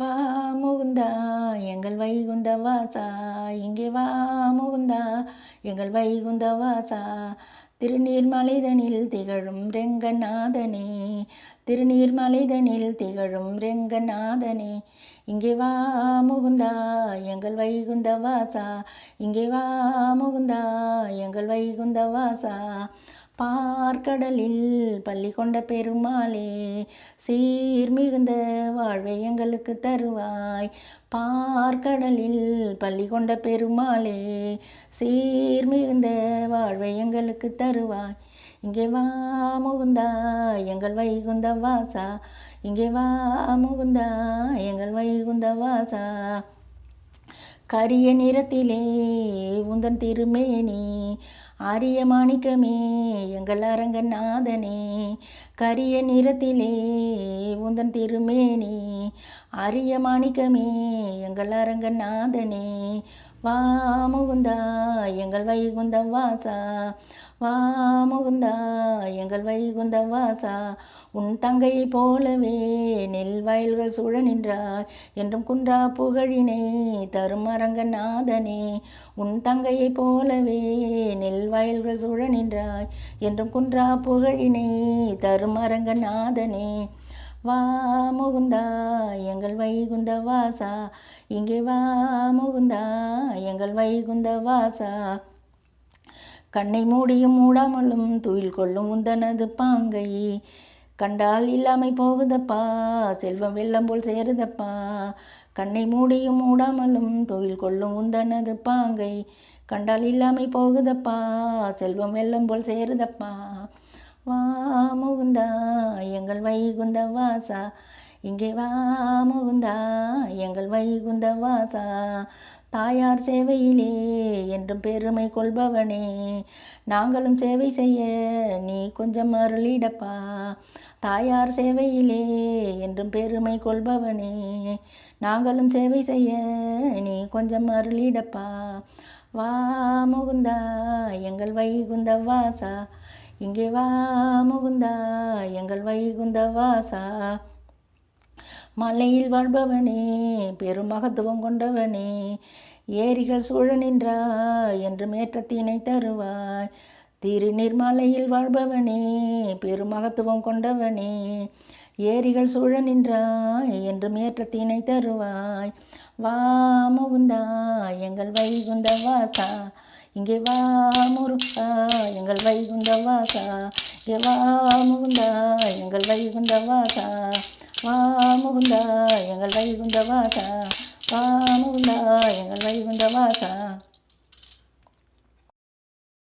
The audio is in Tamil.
வா முகுந்தா எங்கள் வைகுந்த வாசா இங்கே வா முகுந்தா எங்கள் வைகுந்த வாசா. திருநீர்மலைதனில் திகழும் ரெங்கநாதனே திருநீர்மலைதனில் திகழும் ரெங்கநாதனே. இங்கே வா முகுந்தா எங்கள் வைகுந்த வாசா. இங்கே வா முகுந்தா எங்கள் வைகுந்த வாசா. பார்க்கடலில் பள்ளி கொண்ட பெருமாளே சீர் மிகுந்த வாழ்வை எங்களுக்கு தருவாய். பார்க்கடலில் பள்ளி கொண்ட பெருமாளே சீர் மிகுந்த வாழ்வை எங்களுக்கு தருவாய். இங்கே வா முகுந்தா எங்கள் வைகுந்த வாசா. இங்கே வா முகுந்தா எங்கள் வைகுந்த வாசா. கரிய நிறத்திலே உந்தன் திருமேனி ஆரிய மாணிக்கமே எங்கள் அரங்கநாதனே கரிய நிறத்திலே உந்தன் திருமேனி. ஆரிய மாணிக்கமே எங்கள் அரங்கநாதனே வா முகுந்தா எங்கள் வைகுந்த வாசா வா முகுந்தா எங்கள் வைகுந்த வாசா. உன் தங்கை போலவே நெல் வயல்கள் சுழ நின்றாய் என்றும் குன்றா புகழினை தரும் அரங்கநாதனே. உன் தங்கையை போலவே நெல் வயல்கள் சூழ நின்றாய். என்றும் குன்றா புகழினே தரும் அரங்கநாதனே. வா முகுந்தா எங்கள் வைகுந்த வாசா. இங்கே வா முகுந்தா எங்கள் வைகுந்த வாசா. கண்ணை மூடியும் மூடாமலும் துயில் கொள்ளும் உந்தனது பாங்கை. கண்டால் இல்லாமை போகுதப்பா செல்வம் வெள்ளம் போல் சேருதப்பா. கண்ணை மூடியும் மூடாமலும் தொழில் கொள்ளும் உந்தனது பாங்கை. கண்டால் இல்லாமை போகுதப்பா செல்வம் வெள்ளம் போல் சேருதப்பா. வா முகுந்தா எங்கள் வைகுந்த வாசா. இங்கே வா முகுந்தா எங்கள் வைகுந்த வாசா. தாயார் சேவையிலே என்றும் பெருமை கொள்பவனே நாங்களும் சேவை செய்ய நீ கொஞ்சம் அருளிடப்பா. தாயார் சேவையிலே என்றும் பெருமை கொள்பவனே நாங்களும் சேவை செய்ய நீ கொஞ்சம் அருளிடப்பா. வா முகுந்தா எங்கள் வைகுந்த வாசா. இங்கே வா முகுந்தா எங்கள் வைகுந்த வாசா. மலையில் வாழ்பவனே பெருமகத்துவம் கொண்டவனே. ஏரிகள் சூழ நின்றாய் என்று மேற்றத்தினை தருவாய். திருநீர்மலையில் வாழ்பவனே பெருமகத்துவம் கொண்டவனே. ஏரிகள் சூழ நின்றாய் என்றும் ஏற்றத்தினை தருவாய். வா முகுந்தா எங்கள் வைகுந்த வாசா. இங்கே வா முருகா எங்கள் வைகுந்த வாசா. இங்கே வா முகுந்தா எங்கள் வைகுந்த வாசா வா முகுந்தா எங்கள் வைகுந்த வாசா. வா முகுந்தா